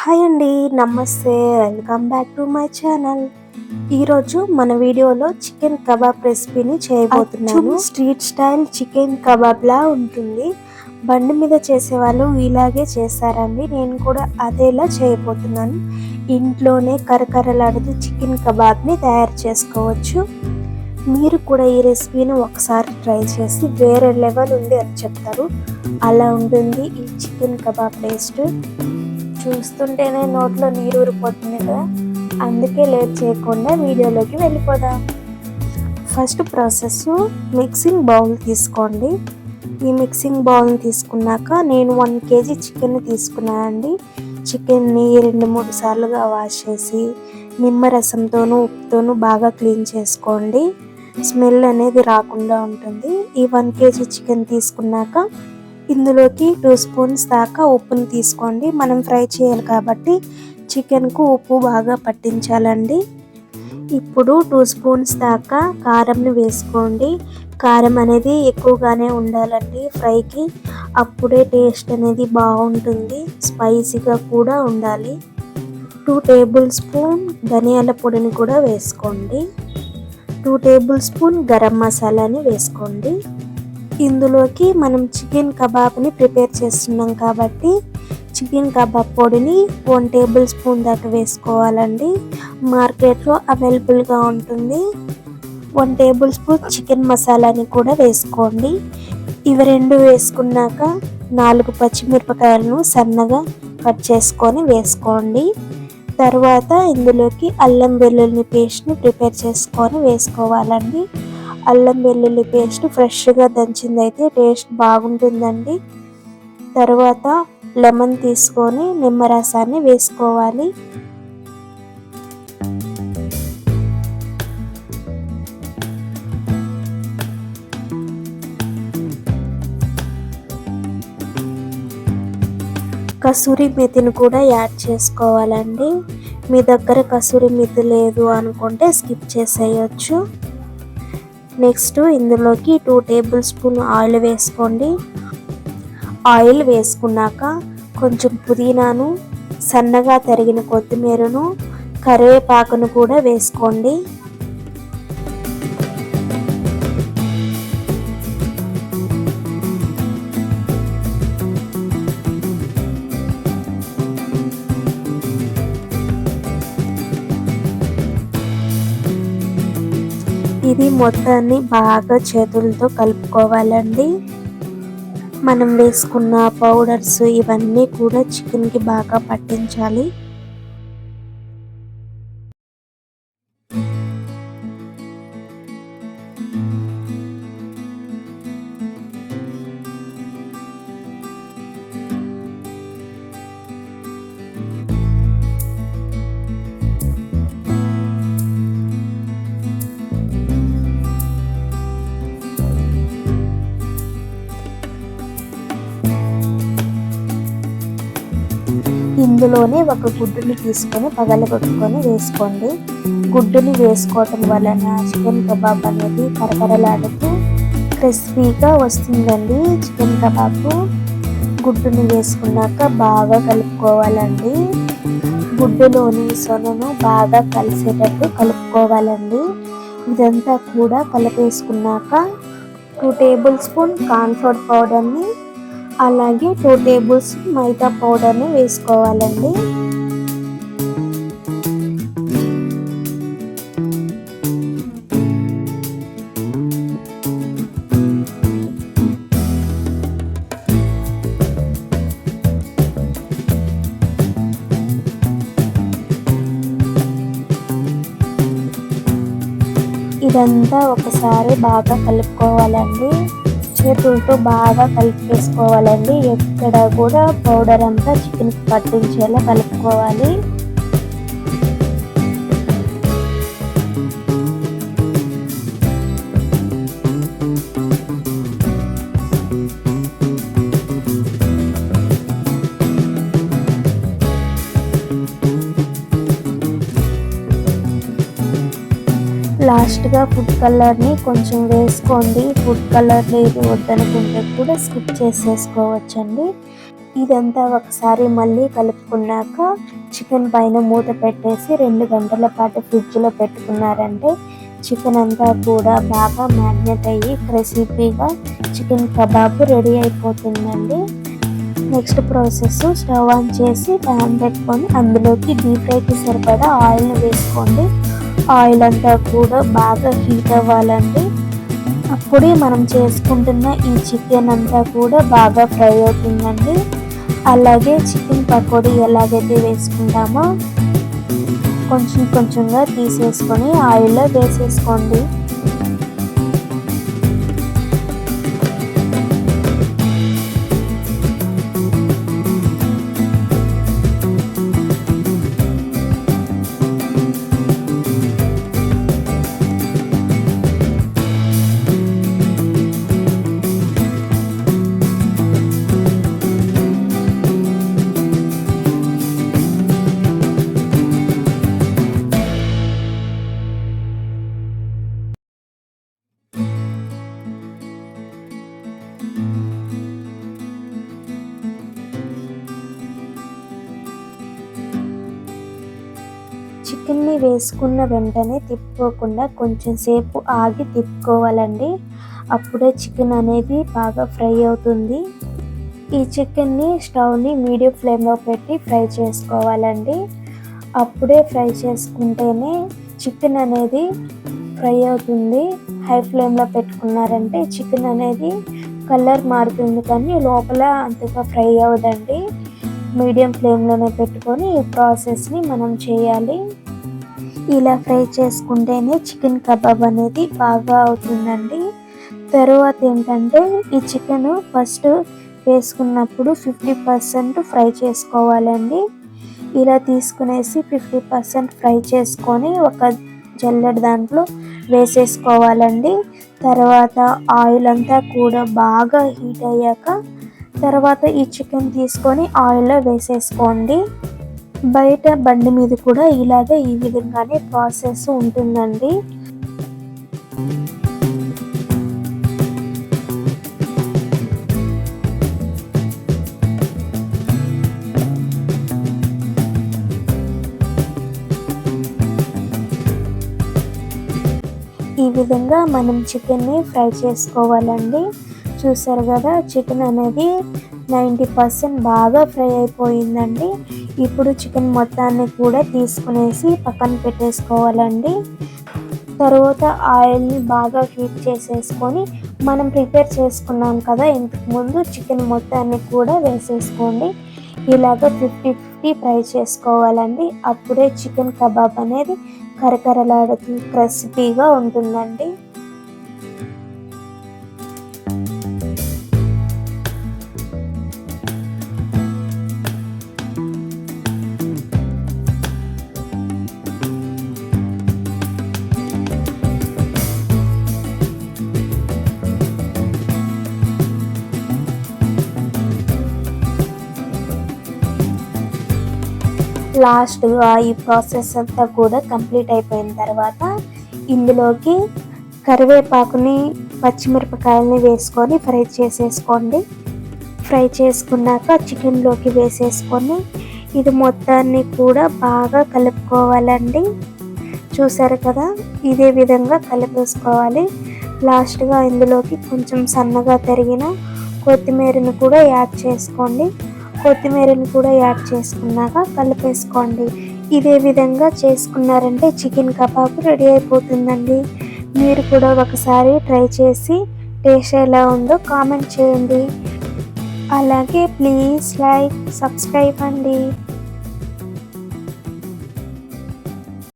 Hi అండి నమస్తే. Welcome back to my channel ఈరోజు మన వీడియోలో చికెన్ కబాబ్ రెసిపీని చేయబోతున్నాను. స్ట్రీట్ స్టైల్ చికెన్ కబాబ్ లా ఉంటుంది. బండి మీద చేసేవాళ్ళు ఇలాగే చేస్తారండి. నేను కూడా అదేలా చేయబోతున్నాను. ఇంట్లోనే కరకరలాడుతూ చికెన్ కబాబ్ని తయారు చేసుకోవచ్చు. మీరు కూడా ఈ రెసిపీని ఒకసారి ట్రై చేసి వేరే లెవెల్ ఉంది అని చెప్తారు. అలా ఉంటుంది ఈ చికెన్ కబాబ్ టేస్ట్. చూస్తుంటేనే నోట్లో నీరు ఊరిపోతుంది కదా? అందుకే లేట్ చేయకుండా వీడియోలోకి వెళ్ళిపోదాం. ఫస్ట్ ప్రాసెస్ మిక్సింగ్ బౌల్ తీసుకోండి. ఈ మిక్సింగ్ బౌల్ని తీసుకున్నాక నేను వన్ కేజీ చికెన్ తీసుకున్నానండి. చికెన్ని రెండు మూడు సార్లుగా వాష్ చేసి నిమ్మరసంతోనూ ఉప్పుతోనూ బాగా క్లీన్ చేసుకోండి. స్మెల్ అనేది రాకుండా ఉంటుంది. ఈ వన్ కేజీ చికెన్ తీసుకున్నాక ఇందులోకి టూ స్పూన్స్ దాకా ఉప్పుని తీసుకోండి. మనం ఫ్రై చేయాలి కాబట్టి చికెన్కు ఉప్పు బాగా పట్టించాలండి. ఇప్పుడు టూ స్పూన్స్ దాకా కారంని వేసుకోండి. కారం అనేది ఎక్కువగానే ఉండాలండి ఫ్రైకి. అప్పుడే టేస్ట్ అనేది బాగుంటుంది. స్పైసీగా కూడా ఉండాలి. టూ టేబుల్ స్పూన్ ధనియాల పొడిని కూడా వేసుకోండి. టూ టేబుల్ స్పూన్ గరం మసాలాని వేసుకోండి. ఇందులోకి మనం చికెన్ కబాబ్ని ప్రిపేర్ చేస్తున్నాం కాబట్టి చికెన్ కబాబ్ పొడిని వన్ టేబుల్ స్పూన్ దాకా వేసుకోవాలండి. మార్కెట్లో అవైలబుల్గా ఉంటుంది. వన్ టేబుల్ స్పూన్ చికెన్ మసాలాని కూడా వేసుకోండి. ఇవి రెండు వేసుకున్నాక నాలుగు పచ్చిమిరపకాయలను సన్నగా కట్ చేసుకొని వేసుకోండి. తర్వాత ఇందులోకి అల్లం వెల్లుల్లి పేస్ట్ని ప్రిపేర్ చేసుకొని వేసుకోవాలండి. అల్లం వెల్లుల్లి పేస్ట్ ఫ్రెష్గా దంచింది అయితే టేస్ట్ బాగుంటుందండి. తర్వాత లెమన్ తీసుకొని నిమ్మరసాన్ని వేసుకోవాలి. కసూరి మెతిని కూడా యాడ్ చేసుకోవాలండి. మీ దగ్గర కసూరి మెతి లేదు అనుకుంటే స్కిప్ చేసేయచ్చు. నెక్స్ట్ ఇందులోకి టూ టేబుల్ స్పూన్ ఆయిల్ వేసుకోండి. ఆయిల్ వేసుకున్నాక కొంచెం పుదీనాను సన్నగా తరిగిన కొత్తిమీరను కరివేపాకును కూడా వేసుకోండి. ఇది మొత్తాన్ని బాగా చేతులతో కలుపుకోవాలండి. మనం వేసుకున్న పౌడర్స్ ఇవన్నీ కూడా చికెన్కి బాగా పట్టించాలి. ఇందులోనే ఒక గుడ్డుని తీసుకొని పగలగొట్టుకొని వేసుకోండి. గుడ్డుని వేసుకోవటం వలన చికెన్ కబాబ్ అనేది కరకరలాడుతూ క్రిస్పీగా వస్తుందండి. చికెన్ కబాబ్ గుడ్డుని వేసుకున్నాక బాగా కలుపుకోవాలండి. గుడ్డులోని సొనను బాగా కలిసేటట్టు కలుపుకోవాలండి. ఇదంతా కూడా కలిపేసుకున్నాక టూ టేబుల్ స్పూన్ కార్న్ఫ్లోర్ పౌడర్ని అలాగే టూ టేబుల్స్ మైదా పౌడర్ని వేసుకోవాలండి. ఇదంతా ఒకసారి బాగా కలుపుకోవాలండి. చేతులతో బాగా కలిపేసుకోవాలండి ఎక్కడ కూడా పౌడర్ అంతా చికెన్కి పట్టించేలా కలుపుకోవాలి. లాస్ట్గా ఫుడ్ కలర్ని కొంచెం వేసుకోండి. ఫుడ్ కలర్ లేదు వద్దనుకుంటే కూడా స్కిప్ చేసేసుకోవచ్చండి. ఇదంతా ఒకసారి మళ్ళీ కలుపుకున్నాక చికెన్ పైన మూత పెట్టేసి రెండు గంటల పాటు ఫ్రిడ్జ్లో పెట్టుకున్నారంటే చికెన్ అంతా కూడా బాగా మ్యాగ్నెట్ అయ్యి రెసిపీగా చికెన్ కబాబ్ రెడీ అయిపోతుందండి. నెక్స్ట్ ప్రాసెస్ స్టవ్ ఆన్ చేసి ప్యాన్ పెట్టుకొని అందులోకి డీప్ ఫ్రైకి సరిపడా ఆయిల్ వేసుకోండి. ఆయిల్ అంతా కూడా బాగా హీట్ అవ్వాలండి. అప్పుడే మనం చేసుకుంటున్న ఈ చికెన్ అంతా కూడా బాగా ఫ్రై అవుతుందండి. అలాగే చికెన్ పకోడీ ఎలాగైతే వేసుకుంటామో కొంచెం కొంచెంగా తీసేసుకొని ఆయిల్లో వేసేసుకోండి. చికెన్ని వేసుకున్న వెంటనే తిప్పుకోకుండా కొంచెం సేపు ఆగి తిప్పుకోవాలండి. అప్పుడే చికెన్ అనేది బాగా ఫ్రై అవుతుంది. ఈ చికెన్ని స్టవ్ని మీడియం ఫ్లేమ్లో పెట్టి ఫ్రై చేసుకోవాలండి. అప్పుడే ఫ్రై చేసుకుంటేనే చికెన్ అనేది ఫ్రై అవుతుంది. హై ఫ్లేమ్లో పెట్టుకున్నారంటే చికెన్ అనేది కలర్ మారుతుంది కానీ లోపల అంతగా ఫ్రై అవ్వదండి. మీడియం ఫ్లేమ్లోనే పెట్టుకొని ఈ ప్రాసెస్ని మనం చేయాలి. ఇలా ఫ్రై చేసుకుంటేనే చికెన్ కబాబ్ అనేది బాగా అవుతుందండి. తర్వాత ఏంటంటే ఈ చికెన్ ఫస్ట్ వేసుకున్నప్పుడు ఫిఫ్టీ పర్సెంట్ ఫ్రై చేసుకోవాలండి. ఇలా తీసుకునేసి ఫిఫ్టీ పర్సెంట్ ఫ్రై చేసుకొని ఒక జల్లెడ దాంట్లో వేసేసుకోవాలండి. తర్వాత ఆయిల్ అంతా కూడా బాగా హీట్ అయ్యాక తర్వాత ఈ చికెన్ తీసుకొని ఆయిల్లో వేసేసుకోండి. బయట బండి మీద కూడా ఇలాగే ఈ విధంగానే ప్రాసెస్ ఉంటుందండి. ఈ విధంగా మనం చికెన్ని ఫ్రై చేసుకోవాలండి. చూసారు కదా చికెన్ అనేది నైంటీ పర్సెంట్ బాగా ఫ్రై అయిపోయిందండి. ఇప్పుడు చికెన్ మొత్తాన్ని కూడా తీసుకునేసి పక్కన పెట్టేసుకోవాలండి. తర్వాత ఆయిల్ని బాగా హీట్ చేసేసుకొని మనం ప్రిపేర్ చేసుకున్నాం కదా ఇంతకు ముందు చికెన్ మొత్తాన్ని కూడా వేసేసుకోండి. ఇలాగ ఫిఫ్టీ ఫిఫ్టీ ఫ్రై చేసుకోవాలండి. అప్పుడే చికెన్ కబాబ్ అనేది కరకరలాడుతూ క్రిస్పీగా ఉంటుందండి. లాస్ట్గా ఈ ప్రాసెస్ అంతా కూడా కంప్లీట్ అయిపోయిన తర్వాత ఇందులోకి కరివేపాకుని పచ్చిమిరపకాయలని వేసుకొని ఫ్రై చేసేసుకోండి. ఫ్రై చేసుకున్నాక చికెన్లోకి వేసేసుకొని ఇది మొత్తాన్ని కూడా బాగా కలుపుకోవాలండి. చూసారు కదా ఇదే విధంగా కలిపేసుకోవాలి. లాస్ట్గా ఇందులోకి కొంచెం సన్నగా తరిగిన కొత్తిమీరను కూడా యాడ్ చేసుకోండి. కొత్తిమీరని కూడా యాడ్ చేసుకున్నాక కలిపేసుకోండి. ఇదే విధంగా చేసుకున్నారంటే చికెన్ కబాబ్ రెడీ అయిపోతుందండి. మీరు కూడా ఒకసారి ట్రై చేసి టేస్ట్ ఎలా ఉందో కామెంట్ చేయండి. అలాగే ప్లీజ్ లైక్ సబ్స్క్రైబ్ అండి.